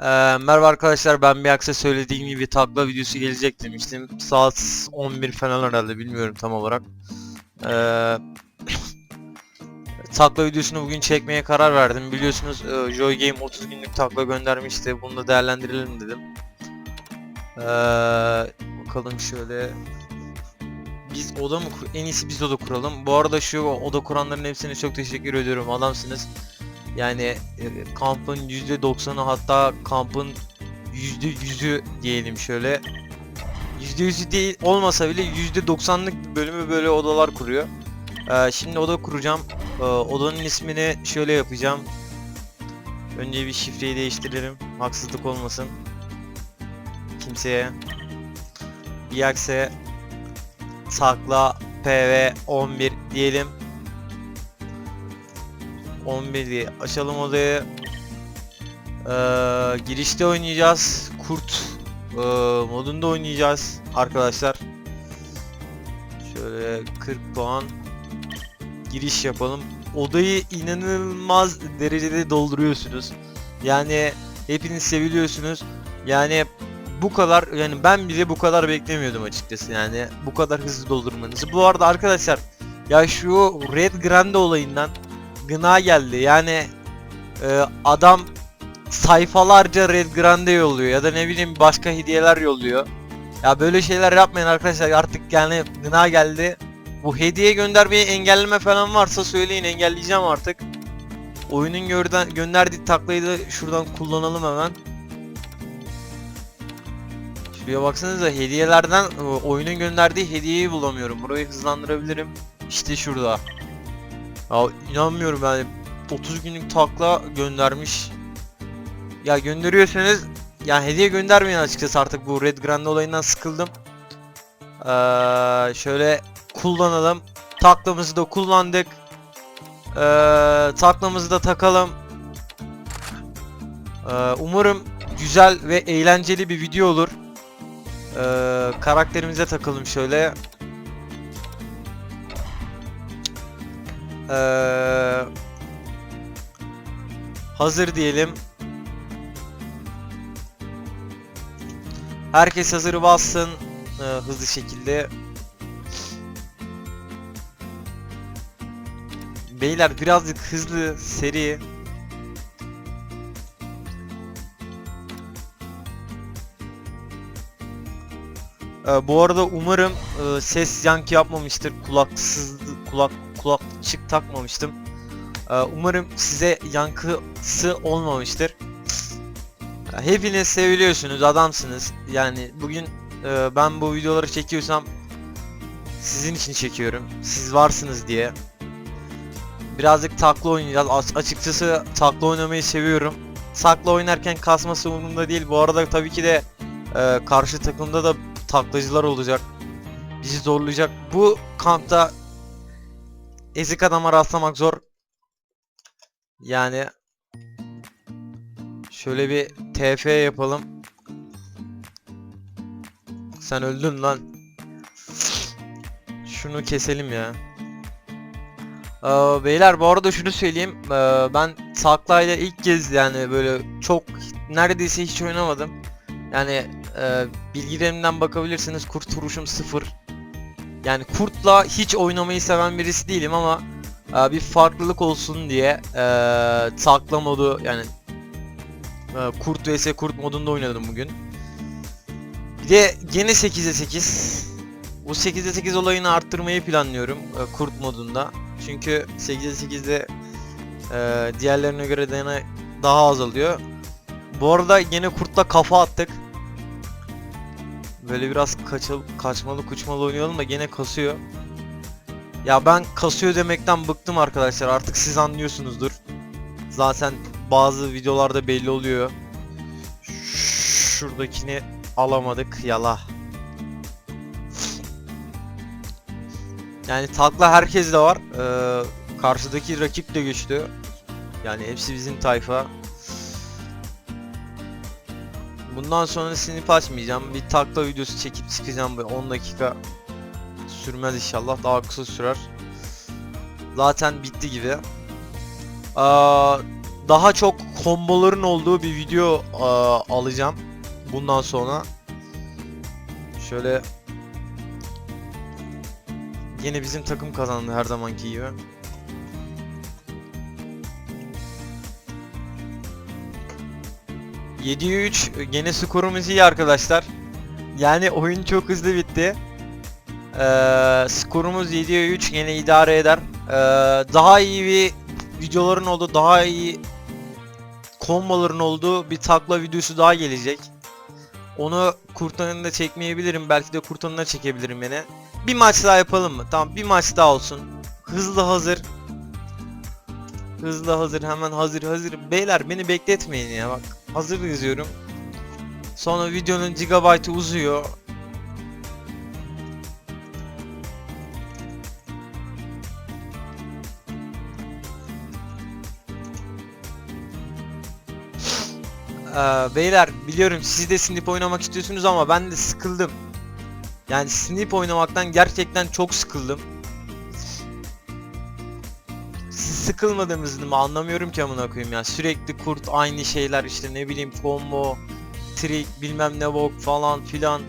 Ee, merhaba arkadaşlar ben bir aksa söylediğim gibi takla videosu gelecek demiştim. Saat 11 falan herhalde bilmiyorum tam olarak. Ee, takla videosunu bugün çekmeye karar verdim. Biliyorsunuz e, Joy Game 30 günlük takla göndermişti. Bunu da değerlendirelim dedim. Ee, bakalım şöyle. Biz oda mı en iyisi biz oda kuralım. Bu arada şu oda kuranların hepsine çok teşekkür ediyorum. Adamsınız. Yani e, kampın %90'ı hatta kampın %100'ü diyelim şöyle. %100'ü değil olmasa bile %90'lık bir bölümü böyle odalar kuruyor. Ee, şimdi oda kuracağım. Ee, odanın ismini şöyle yapacağım. Önce bir şifreyi değiştirelim. Haksızlık olmasın. Kimseye. Biyakse sakla PV 11 diyelim. 11'i açalım odayı. Ee, girişte oynayacağız. Kurt e, modunda oynayacağız arkadaşlar. Şöyle 40 puan giriş yapalım. Odayı inanılmaz derecede dolduruyorsunuz. Yani hepiniz seviliyorsunuz. Yani bu kadar yani ben bile bu kadar beklemiyordum açıkçası yani bu kadar hızlı doldurmanızı. Bu arada arkadaşlar ya şu Red Grande olayından gına geldi. Yani e, adam sayfalarca Red Grande yolluyor ya da ne bileyim başka hediyeler yolluyor. Ya böyle şeyler yapmayın arkadaşlar artık yani gına geldi. Bu hediye göndermeyi engelleme falan varsa söyleyin engelleyeceğim artık. Oyunun görden, gönderdiği taklayı da şuradan kullanalım hemen. Şuraya baksanıza hediyelerden oyunun gönderdiği hediyeyi bulamıyorum. Burayı hızlandırabilirim. İşte şurada. Ya inanmıyorum yani 30 günlük takla göndermiş. Ya gönderiyorsanız ya hediye göndermeyin açıkçası artık bu Red Grande olayından sıkıldım. Ee, şöyle kullanalım. Taklamızı da kullandık. Ee, taklamızı da takalım. Ee, umarım güzel ve eğlenceli bir video olur. Ee, karakterimize takalım şöyle. Ee, hazır diyelim. Herkes hazır bassın e, hızlı şekilde. Beyler birazcık hızlı, seri. Ee, bu arada umarım e, ses yankı yapmamıştır. Kulaksız kulak kulakçık takmamıştım. Ee, umarım size yankısı olmamıştır. Hepiniz seviliyorsunuz, adamsınız. Yani bugün e, ben bu videoları çekiyorsam sizin için çekiyorum. Siz varsınız diye. Birazcık takla oynayacağız. As- açıkçası takla oynamayı seviyorum. Takla oynarken kasması umurumda değil. Bu arada tabii ki de e, karşı takımda da taklacılar olacak. Bizi zorlayacak. Bu kampta ezik adama rastlamak zor. Yani şöyle bir TF yapalım. Sen öldün lan. Şunu keselim ya. Ee, beyler bu arada şunu söyleyeyim. Ee, ben Saklay'la ilk kez yani böyle çok neredeyse hiç oynamadım. Yani e, bilgilerimden bakabilirsiniz. Kurt vuruşum sıfır. Yani kurtla hiç oynamayı seven birisi değilim ama e, bir farklılık olsun diye e, takla modu yani e, kurt vs kurt modunda oynadım bugün. Bir de gene 8'e 8. Bu 8'e 8 olayını arttırmayı planlıyorum e, kurt modunda. Çünkü 8'e 8'de e, diğerlerine göre dana daha az alıyor. Bu arada yine kurtla kafa attık. Böyle biraz kaçal, kaçmalı kuçmalı oynayalım da gene kasıyor. Ya ben kasıyor demekten bıktım arkadaşlar. Artık siz anlıyorsunuzdur. Zaten bazı videolarda belli oluyor. Şuradakini alamadık. Yala. Yani takla herkes de var. Ee, karşıdaki rakip de güçlü. Yani hepsi bizim tayfa. Bundan sonra sinip açmayacağım. Bir takla videosu çekip çıkacağım böyle 10 dakika sürmez inşallah. Daha kısa sürer. Zaten bitti gibi. Aa, daha çok komboların olduğu bir video aa, alacağım bundan sonra. Şöyle Yine bizim takım kazandı her zamanki gibi. ...7'ye 3 gene skorumuz iyi arkadaşlar. Yani oyun çok hızlı bitti. Ee, skorumuz 7'ye 3 gene idare eder. Ee, daha iyi bir videoların olduğu, daha iyi komboların olduğu bir takla videosu daha gelecek. Onu kurtanında çekmeyebilirim. Belki de kurtanında çekebilirim yine. Bir maç daha yapalım mı? Tamam bir maç daha olsun. Hızlı hazır. Hızlı hazır hemen hazır hazır. Beyler beni bekletmeyin ya bak. Hazır yazıyorum. Sonra videonun gigabyte'ı uzuyor. Ee, beyler biliyorum siz de Snip oynamak istiyorsunuz ama ben de sıkıldım. Yani Snip oynamaktan gerçekten çok sıkıldım. Siz sıkılmadığınızı mı anlamıyorum ki amına koyayım ya. Sürekli kurt aynı şeyler işte ne bileyim combo, trick bilmem ne bok falan filan.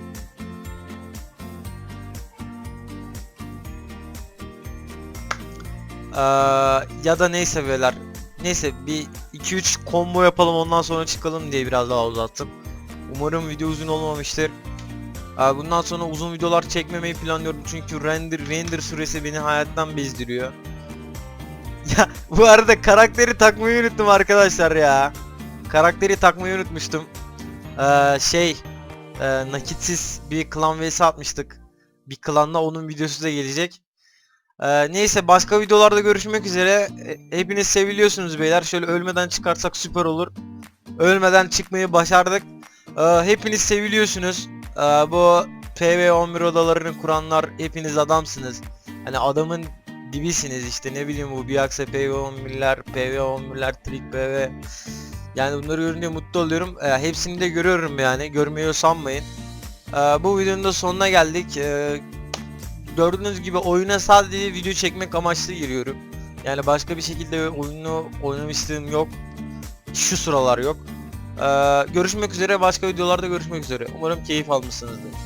Ee, ya da neyse beyler. Neyse bir 2-3 combo yapalım ondan sonra çıkalım diye biraz daha uzattım. Umarım video uzun olmamıştır. Ee, Bundan sonra uzun videolar çekmemeyi planlıyorum çünkü render render süresi beni hayattan bezdiriyor. Ya bu arada karakteri takmayı unuttum arkadaşlar ya. Karakteri takmayı unutmuştum. Ee, şey e, nakitsiz bir klan vs atmıştık. Bir klanla onun videosu da gelecek. Ee, neyse başka videolarda görüşmek üzere. E, Hepiniz seviliyorsunuz beyler. Şöyle ölmeden çıkarsak süper olur. Ölmeden çıkmayı başardık. Ee, hepiniz seviliyorsunuz. Ee, bu PV11 odalarını kuranlar hepiniz adamsınız. Hani adamın dibisiniz işte ne bileyim bu Biaxa PV11'ler, PV11'ler, Trick PV. Yani bunları görünce mutlu oluyorum. Ee, hepsini de görüyorum yani. Görmüyor sanmayın. Ee, bu videonun da sonuna geldik. Ee, gördüğünüz gibi oyuna sadece video çekmek amaçlı giriyorum. Yani başka bir şekilde oyunu oynamışlığım yok. Şu sıralar yok. Ee, görüşmek üzere başka videolarda görüşmek üzere. Umarım keyif almışsınızdır.